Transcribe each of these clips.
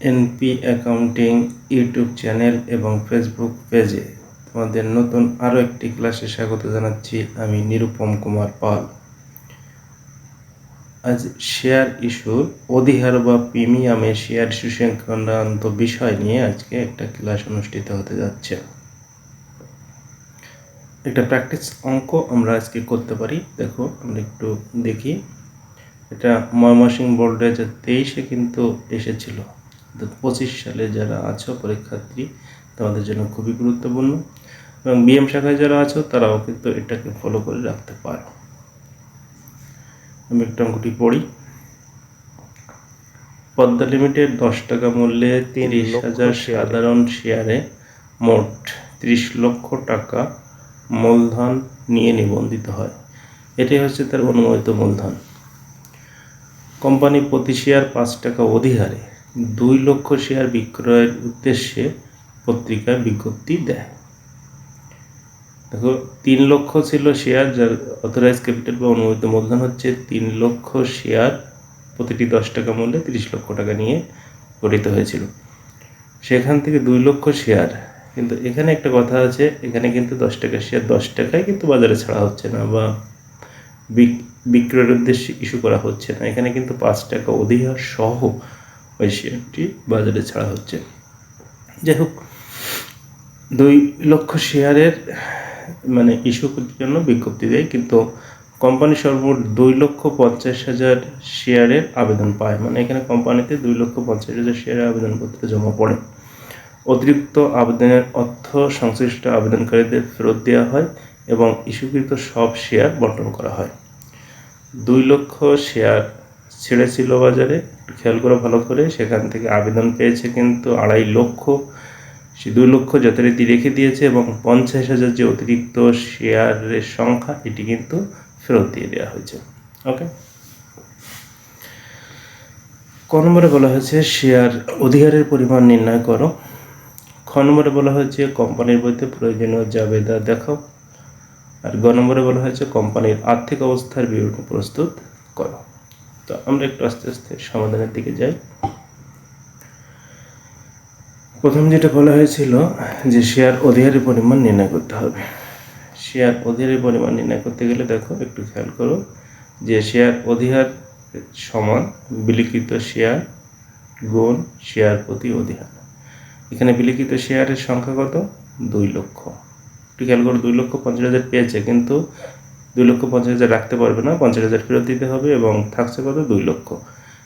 NP accounting YouTube channel এবং Facebook পেজে তোমাদের নতুন আরও একটি ক্লাসে স্বাগত জানাচ্ছি আমি নিরুপম কুমার পাল। আজ শেয়ার ইস্যুর অধিহার বা প্রিমিয়ামে শেয়ার ইস্যু সংক্রান্ত বিষয় নিয়ে আজকে একটা ক্লাস অনুষ্ঠিত হতে যাচ্ছে। একটা প্র্যাকটিস অঙ্ক আমরা আজকে করতে পারি। দেখো, আমরা একটু দেখি। এটা ময়মনসিং বোর্ডে যে তেইশে কিন্তু এসেছিল। পঁচিশ সালে যারা আছো পরীক্ষার্থী তোমাদের জন্য খুবই গুরুত্বপূর্ণ। এবং বিএম শাখায় যারা আছো তারাও কিন্তু এটাকে ফলো করে রাখতে পারো। আমি একটা অঙ্কটি পড়ি। পদ্মা লিমিটেড দশ টাকা মূল্যে তিরিশ হাজার সাধারণ শেয়ারে মোট ত্রিশ লক্ষ টাকা মূলধন নিয়ে নিবন্ধিত হয়। এটাই হচ্ছে তার অনুমোদিত মূলধন। কোম্পানি প্রতি শেয়ার পাঁচ টাকা অধিহারে। দুই লক্ষ শেয়ার বিক্রয়ের উদ্দেশ্যে পত্রিকায় বিজ্ঞপ্তি দেয়। দেখো, তিন লক্ষ ছিল শেয়ার যার অথরাইজ ক্যাপিটাল বা অনুমোদিত মূলধন হচ্ছে তিন লক্ষ শেয়ার, প্রতিটি দশ টাকা মূল্যে তিরিশ লক্ষ টাকা নিয়ে গঠিত হয়েছিল। সেখান থেকে দুই লক্ষ শেয়ার। কিন্তু এখানে একটা কথা আছে, এখানে কিন্তু দশ টাকা শেয়ার, দশ টাকায় কিন্তু বাজারে ছাড়া হচ্ছে না বা বিক্রয়ের উদ্দেশ্যে ইস্যু করা হচ্ছে না। এখানে কিন্তু পাঁচ টাকা অধিকার সহ ওই শেয়ারটি বাজারে ছাড়া হচ্ছে। যাই হোক দুই লক্ষ শেয়ারের মানে ইস্যু জন্য বিজ্ঞপ্তি দেয়, কিন্তু কোম্পানি সর্বমোট দুই লক্ষ পঞ্চাশ হাজার শেয়ারের আবেদন পায়। মানে এখানে কোম্পানিতে দুই লক্ষ পঞ্চাশ হাজার শেয়ারের আবেদনপত্র জমা পড়ে। অতিরিক্ত আবেদনের অর্থ সংশ্লিষ্ট আবেদনকারীদের ফেরত দেওয়া হয় এবং ইস্যুকৃত সব শেয়ার বন্টন করা হয়। দুই লক্ষ শেয়ার ছেড়েছিল বাজারে। খেয়াল করে ভালো করে, সেখান থেকে আবেদন পেয়েছে কিন্তু আড়াই লক্ষ, সে দুই লক্ষ যথারীতি রেখে দিয়েছে এবং পঞ্চাশ হাজার যে অতিরিক্ত শেয়ারের সংখ্যা, এটি কিন্তু ফেরত দিয়ে দেওয়া হয়েছে। ওকে ক নম্বরে বলা হয়েছে, শেয়ার অধিকারের পরিমাণ নির্ণয় করো। খ নম্বরে বলা হয়েছে, কোম্পানির বইতে প্রয়োজনীয় জাবেদা দেখাও। আর গ নম্বরে বলা হয়েছে, কোম্পানির আর্থিক অবস্থার বিবরণ প্রস্তুত করো। তো আমরা একটু আস্তে আস্তে সমাধানের দিকে যাই। প্রথম যেটা বলা হয়েছিল যে শেয়ার অধিকারের পরিমাণ নির্ণয় করতে হবে। শেয়ার অধিকারের পরিমাণ নির্ণয় করতে গেলে দেখো একটু খেয়াল করো যে শেয়ার অধিকার সমান বিলিখিত শেয়ার গুণ শেয়ার প্রতি অধিকার। এখানে বিলিখিত শেয়ারের সংখ্যা কত? দুই লক্ষ। একটু খেয়াল করো, দুই লক্ষ পঞ্চাশ হাজার পেয়েছে, কিন্তু দুই লক্ষ পঞ্চাশ হাজার রাখতে পারবে না, পঞ্চাশ হাজার ফেরত দিতে হবে এবং থাকছে কত? দুই লক্ষ।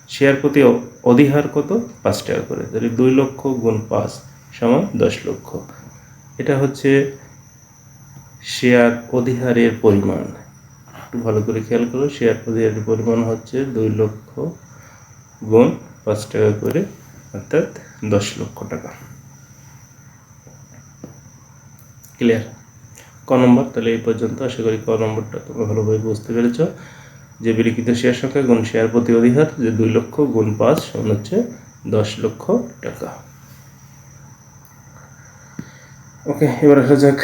শেয়ার প্রতি অধিহার কত? পাঁচ টাকা করে। তাহলে দুই লক্ষ গুণ পাঁচ সমান দশ লক্ষ। এটা হচ্ছে শেয়ার অধিহারের পরিমাণ। একটু ভালো করে খেয়াল করো, শেয়ার অধিহারের পরিমাণ হচ্ছে দুই লক্ষ গুণ পাঁচ টাকা করে, অর্থাৎ দশ লক্ষ টাকা। ক্লিয়ার? ক নম্বর? তাহলে এই পর্যন্ত আশা করি ক নম্বরটা তোমরা ভালোভাবে বুঝতে পেরেছ। যে বিলিখিত শেয়ার সংখ্যা গুণ শেয়ার প্রতি অধিকার যে দুই লক্ষ গুণ পাঁচ, সমান হচ্ছে দশ লক্ষ টাকা। ওকে, এবার আসা যাক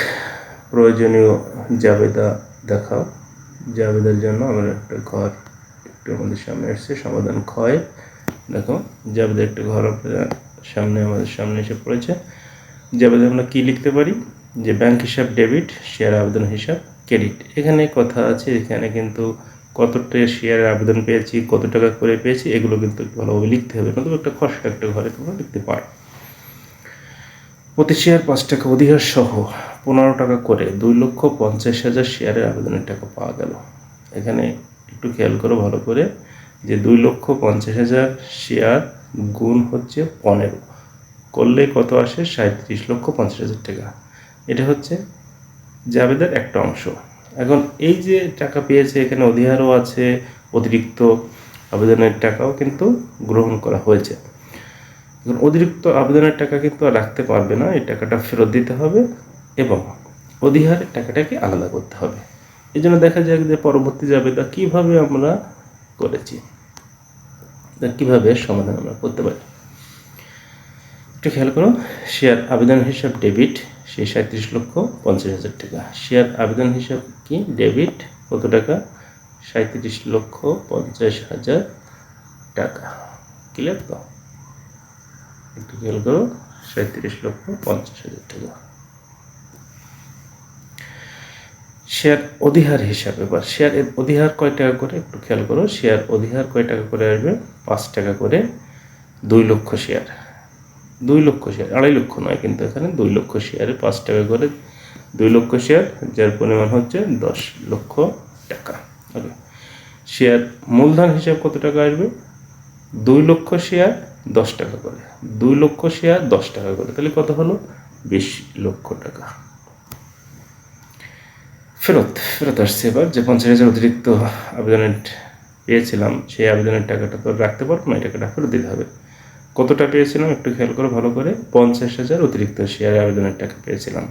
প্রয়োজনীয় জাবেদা দেখাও। জাবেদার জন্য আমরা একটা ঘর একটু আমাদের সামনে এসছে সমাধান ক্ষয়। দেখো, জাবেদা একটা ঘর আপনার সামনে, আমাদের সামনে এসে পড়েছে। জাবেদা, আমরা কী লিখতে পারি? যে ব্যাংক হিসাব ডেবিট শেয়ার আবেদন হিসাব ক্রেডিট এখানে কথা আছে, এখানে কিন্তু কতটা শেয়ারের আবেদন পেয়েছি, কত টাকা করে পেয়েছি, এগুলো কিন্তু ভালোভাবে লিখতে হবে। নতুন একটা খসড়া একটা ঘরে তোমরা লিখতে পারো। প্রতি শেয়ার পাঁচ টাকা অধিকার সহ পনেরো টাকা করে দুই লক্ষ পঞ্চাশ হাজার শেয়ারের আবেদনের টাকা পাওয়া গেল। এখানে একটু খেয়াল করো ভালো করে যে দুই লক্ষ পঞ্চাশ হাজার শেয়ার গুণ হচ্ছে পনেরো। করলে কত আসে? সাঁত্রিশ লক্ষ পঞ্চাশ হাজার টাকা। এটা হচ্ছে জাবেদের একটা অংশ। এখন এই যে টাকা পেয়েছে, এখানে অধিহারও আছে, অতিরিক্ত আবেদনের টাকাও কিন্তু গ্রহণ করা হয়েছে। এখন অতিরিক্ত আবেদনের টাকা কিন্তু আর রাখতে পারবে না, এই টাকাটা ফেরত দিতে হবে এবং অধিহারের টাকাটাকে আলাদা করতে হবে। এই জন্য দেখা যাক যে পরবর্তী জাবেদা কীভাবে আমরা করেছি কীভাবে সমাধান আমরা করতে পারি। একটু খেয়াল করো শেয়ার আবেদন হিসাব ডেবিট সেই সাঁত্রিশ লক্ষ পঞ্চাশ হাজার টাকা। শেয়ার আবেদন হিসাব কি? ডেবিট, কত টাকা? সাঁত্রিশ লক্ষ পঞ্চাশ হাজার টাকা। ক্লিয়ার তো? একটু খেয়াল করো, সাঁত্রিশ লক্ষ পঞ্চাশ হাজার টাকা। শেয়ার অধিহার হিসাবে বা শেয়ারের অধিহার কয় টাকা করে? একটু খেয়াল করো, শেয়ার অধিহার কয় টাকা করে আসবে? পাঁচ টাকা করে। দুই লক্ষ শেয়ার। দুই লক্ষ শেয়ার আড়াই লক্ষ নয় কিন্তু এখানে দুই লক্ষ শেয়ারে পাঁচ টাকা করে দুই লক্ষ শেয়ার যার পরিমাণ হচ্ছে দশ লক্ষ টাকা। ওকে শেয়ার মূলধন হিসাব কত টাকা আসবে? দুই লক্ষ শেয়ার দশ টাকা করে। দুই লক্ষ শেয়ার দশ টাকা করে। তাহলে কত হলো? বিশ লক্ষ টাকা। ফেরত ফেরত আসছে এবার। যে পঞ্চাশ হাজার অতিরিক্ত আবেদনের পেয়েছিলাম, সেই আবেদনের টাকাটা তো রাখতে পারব না, এই টাকাটা ফেরত দিতে হবে। কতটা পেয়েছিলাম একটু খেয়াল করে ভালো করে? পঞ্চাশ হাজার অতিরিক্ত শেয়ারে আবেদনের টাকা পেয়েছিলাম।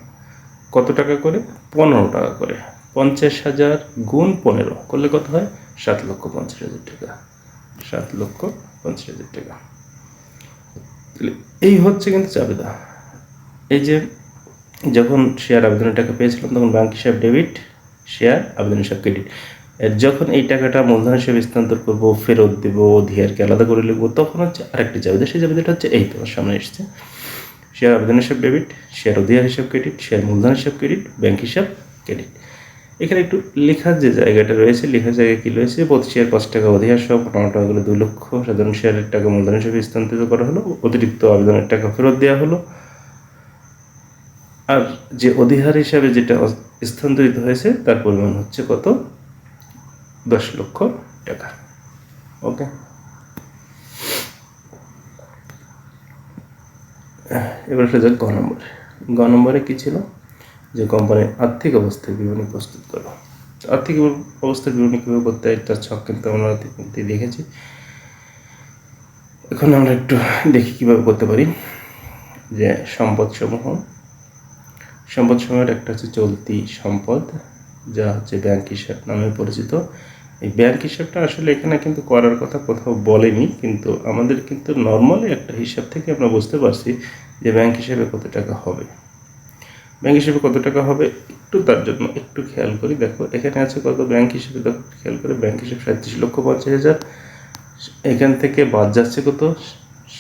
কত টাকা করে? পনেরো টাকা করে। পঞ্চাশ হাজার গুণ পনেরো। করলে কত হয়? সাত লক্ষ পঞ্চাশ হাজার টাকা। সাত লক্ষ পঞ্চাশ হাজার টাকা। তাহলে এই হচ্ছে কিন্তু চাবিদা এই যে যখন শেয়ার আবেদনের টাকা পেয়েছিলাম, তখন ব্যাংক হিসাব ডেবিট শেয়ার আবেদন হিসাব ক্রেডিট যখন এই টাকাটা মূলধন হিসেবে স্থানান্তর করব, ফেরত দেবো অধিয়ারকে আলাদা করে লিখব, তখন হচ্ছে আরেকটি চাবিদা সেই চাবিদাটা হচ্ছে এই তোমার সামনে এসছে। শেয়ার আবেদন হিসাব ডেবিট, শেয়ার অধিয়ার হিসাব ক্রেডিট, শেয়ার মূলধন হিসাব ক্রেডিট, ব্যাংক হিসাব ক্রেডিট। এখানে একটু লেখার যে জায়গাটা রয়েছে, লেখার জায়গায় কী রয়েছে? প্রতি শেয়ার পাঁচ টাকা অধিহার সহ পনেরো টাকা করে দুই লক্ষ সাধারণ শেয়ারের টাকা মূলধন হিসেবে স্থানান্তরিত করা হলো। অতিরিক্ত আবেদনের টাকা ফেরত দেওয়া হলো। আর যে অধিহার হিসাবে যেটা স্থানান্তরিত হয়েছে, তার পরিমাণ হচ্ছে কত? দশ লক্ষ টাকা। ওকে? এবার আসলে যাক, গ নম্বর। গ নম্বরে কী ছিল? যে কোম্পানির আর্থিক অবস্থার বিবরণী প্রস্তুত করো আর্থিক অবস্থার বিবরণী কীভাবে করতে হয়, তার ছক কিন্তু আমরা দেখেছি। এখন আমরা একটু দেখি কীভাবে করতে পারি। যে সম্পদসমূহ সম্পদ সমূহের একটা হচ্ছে চলতি সম্পদ, যা হচ্ছে ব্যাংক হিসাব নামে পরিচিত। এই ব্যাংক হিসাবটা আসলে এখানে কিন্তু করার কথা কোথাও বলেনি, কিন্তু আমাদের কিন্তু নর্মালি একটা হিসাব থেকে আমরা বুঝতে পারছি যে ব্যাংক হিসাবে কত টাকা হবে। ব্যাংক হিসেবে কত টাকা হবে একটু তার জন্য একটু খেয়াল করি। দেখো, এখানে আছে কত? ব্যাংক হিসেবে দেখো, খেয়াল করে ব্যাংক হিসেবে সাঁত্রিশ লক্ষ পঞ্চাশ হাজার। এখান থেকে বাদ যাচ্ছে কত?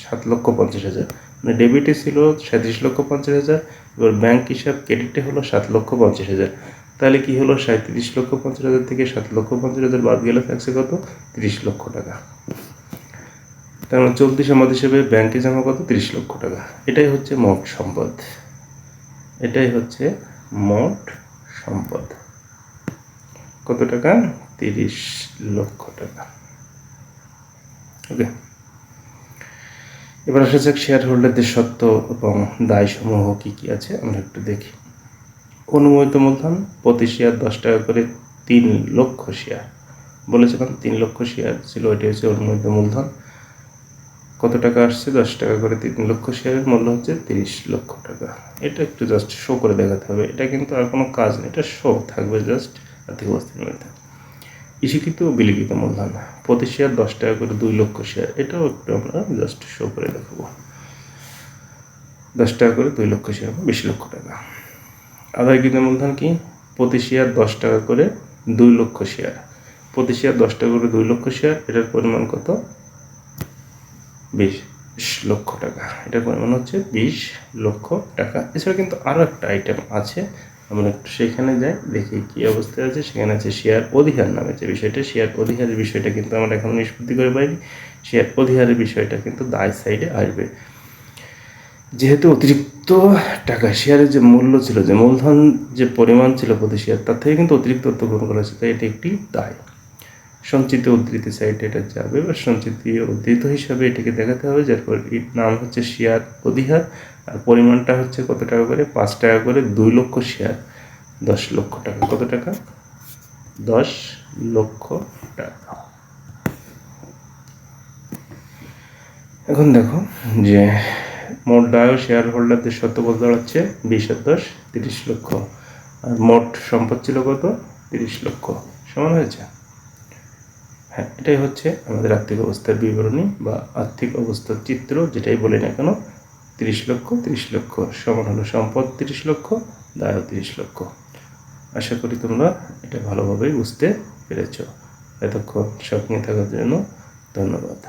সাত লক্ষ পঞ্চাশ হাজার। মানে ডেবিটে ছিল সাঁত্রিশ লক্ষ পঞ্চাশ হাজার, এবার ব্যাংক হিসাব ক্রেডিটে হলো সাত লক্ষ পঞ্চাশ হাজার। তাহলে কি হলো? সাঁত্রিশ লক্ষ পঞ্চাশ হাজার থেকে সাত লক্ষ পঞ্চাশ হাজার বাদ গেলে থাকছে কত? তিরিশ লক্ষ টাকা। তার মানে চলতি সম্পদ হিসেবে ব্যাংকে জমা কত? তিরিশ লক্ষ টাকা। এটাই হচ্ছে মোট সম্পদ। এটাই হচ্ছে মোট সম্পদ। কত টাকা? তিরিশ লক্ষ টাকা। ওকে। এবার আসা যাক শেয়ার হোল্ডারদের সত্ত্ব এবং দায়সমূহ কী কী আছে, আমরা একটু দেখি। অনুমোদিত মূলধন প্রতি শেয়ার দশ টাকা করে তিন লক্ষ শেয়ার। বলেছিলাম তিন লক্ষ শেয়ার ছিল, এটি হচ্ছে অনুমোদিত মূলধন। কত টাকা আসছে? দশ টাকা করে তিন লক্ষ শেয়ারের মূল্য হচ্ছে তিরিশ লক্ষ টাকা। এটা একটু জাস্ট শো করে দেখাতে হবে। এটা কিন্তু আর কোনো কাজ নেই, এটা শো থাকবে জাস্ট আর্থিক অবস্থার মধ্যে ইস্যুকৃত ও বিলিখিত মূলধন প্রতি শেয়ার দশ টাকা করে দুই লক্ষ শেয়ার, এটাও একটু আমরা জাস্ট শো করে দেখাবো। দশ টাকা করে দুই লক্ষ শেয়ার, বিশ লক্ষ টাকা। আদায়কৃত মূলধন কি? প্রতি শেয়ার দশ টাকা করে দুই লক্ষ শেয়ার প্রতি শেয়ার দশ টাকা করে দুই লক্ষ শেয়ার এটার পরিমাণ কত? বিশ লক্ষ টাকা। এটার পরিমাণ হচ্ছে বিশ লক্ষ টাকা। এছাড়া কিন্তু আরও একটা আইটেম আছে, আমরা একটু সেখানে যাই, দেখি কী অবস্থায় আছে। সেখানে আছে শেয়ার অধিহার নামে যে বিষয়টা। শেয়ার অধিহারের বিষয়টা কিন্তু আমরা এখন নিষ্পত্তি করে পাইনি। শেয়ার অধিহারের বিষয়টা কিন্তু দায় সাইডে আসবে। যেহেতু অতিরিক্ত টাকা শেয়ারের যে মূল্য ছিল, যে মূলধন যে পরিমাণ ছিল প্রতি শেয়ার তার থেকে কিন্তু অতিরিক্ত অর্থ গ্রহণ করা হয়েছে, তাই এটি একটি দায়। সঞ্চিত উদ্ধৃতি সাইটে এটা যাবে বা সঞ্চিত উদ্ধৃত হিসাবে এটাকে দেখাতে হবে, যার পর নাম হচ্ছে শেয়ার অধিহার, আর পরিমাণটা হচ্ছে কত টাকা করে? পাঁচ টাকা করে দুই লক্ষ শেয়ার দশ লক্ষ টাকা। কত টাকা? দশ লক্ষ টাকা। এখন দেখো যে মোট দায় শেয়ার হোল্ডারদের শতপদ দাঁড়াচ্ছে বিশ, দশ, তিরিশ লক্ষ। আর মোট সম্পদ ছিল কত? তিরিশ লক্ষ। সমান হয়েছে? হ্যাঁ এটাই হচ্ছে আমাদের আর্থিক অবস্থার বিবরণী বা আর্থিক অবস্থার চিত্র, যেটাই বলি না কেন, তিরিশ লক্ষ তিরিশ লক্ষ। সমান হলো সম্পদ তিরিশ লক্ষ, দায়ও তিরিশ লক্ষ। আশা করি তোমরা এটা ভালোভাবেই বুঝতে পেরেছ। এতক্ষণ নিয়ে থাকার জন্য ধন্যবাদ।